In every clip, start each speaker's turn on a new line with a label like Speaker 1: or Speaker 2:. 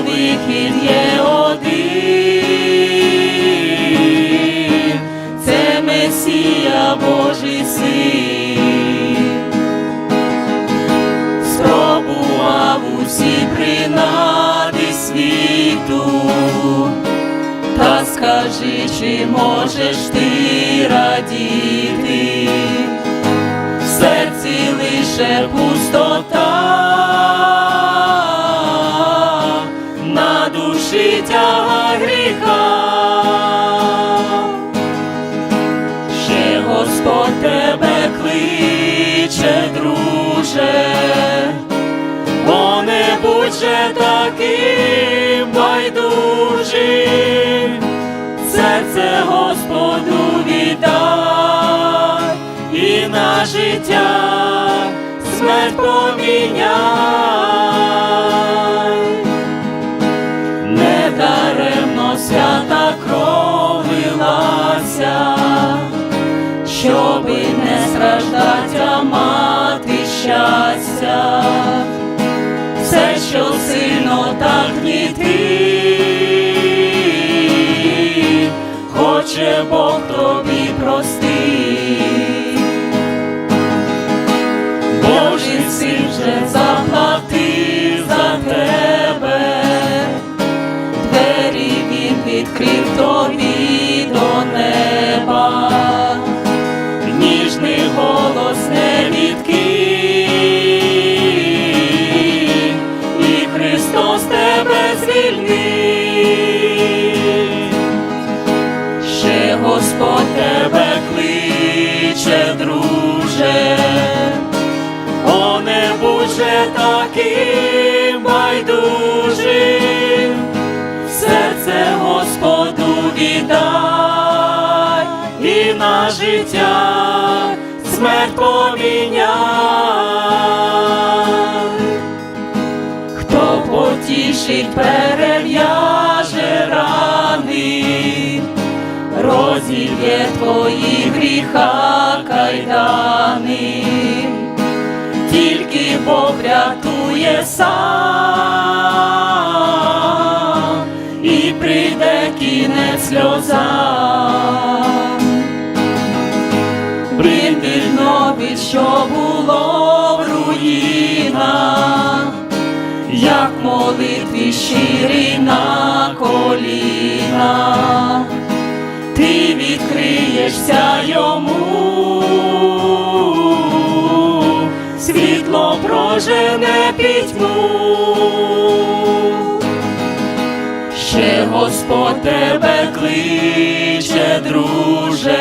Speaker 1: вихід є один, це Месія Божий син, спробував усі принади світу, та скажи, чи можеш ти радіти, в серці лише пустота, душі тяга гріха. Ще Господь тебе кличе, друже, бо не будь же таким байдужим, серце Господу віддай і на життя смерть поміняй. Свята кров лилася, щоби не страждать, а мати щастя, все, що сильно так гнітить, хоче Бог тобі простить. Божий син вже відкрив тобі до неба, ніжний голос не відкинь, і Христос тебе звільнив. Ще Господь тебе кличе, друже, о не будь же таким віддай і на життя смерть поміняй. Хто потішить, перев'яже рани, розіб'є твої гріха кайдани, тільки Бог рятує сам, прийде кінець сльозам. Придивно від що було в руїнах, як молитві щирі на колінах, ти відкриєшся йому, світло прожене пітьму. Господь тебе кличе, друже,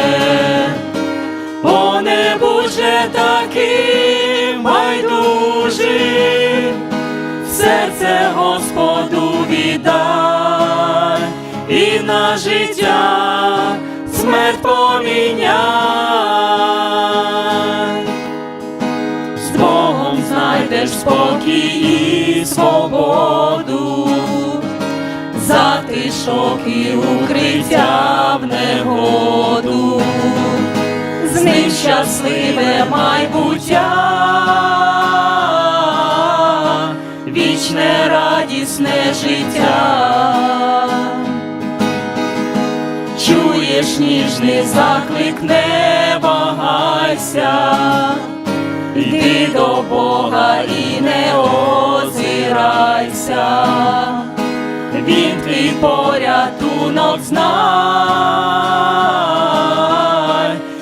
Speaker 1: о не будь таким байдужим, серце Господу віддай і на життя смерть поміняй. Затишок і укриття в негоду, з ним щасливе майбуття, вічне радісне життя. Чуєш ніжний заклик, не вагайся, йди до Бога і не озирайся, твій порятунок знай,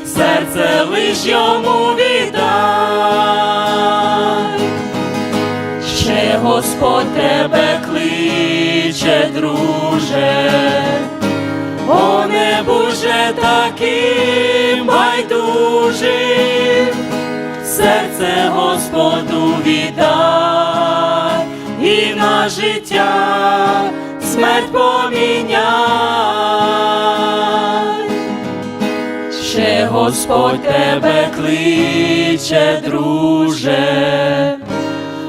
Speaker 1: серце лиш йому віддай. Ще Господь тебе кличе, друже, о не будь же таким байдужим, серце Господу віддай і на життя смерть поміняй. Ще Господь тебе кличе, друже,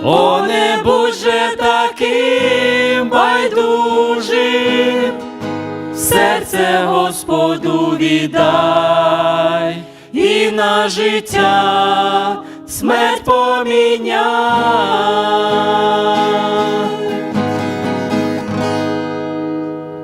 Speaker 1: о не будь же таким байдужим, серце Господу віддай і на життя смерть поміняй.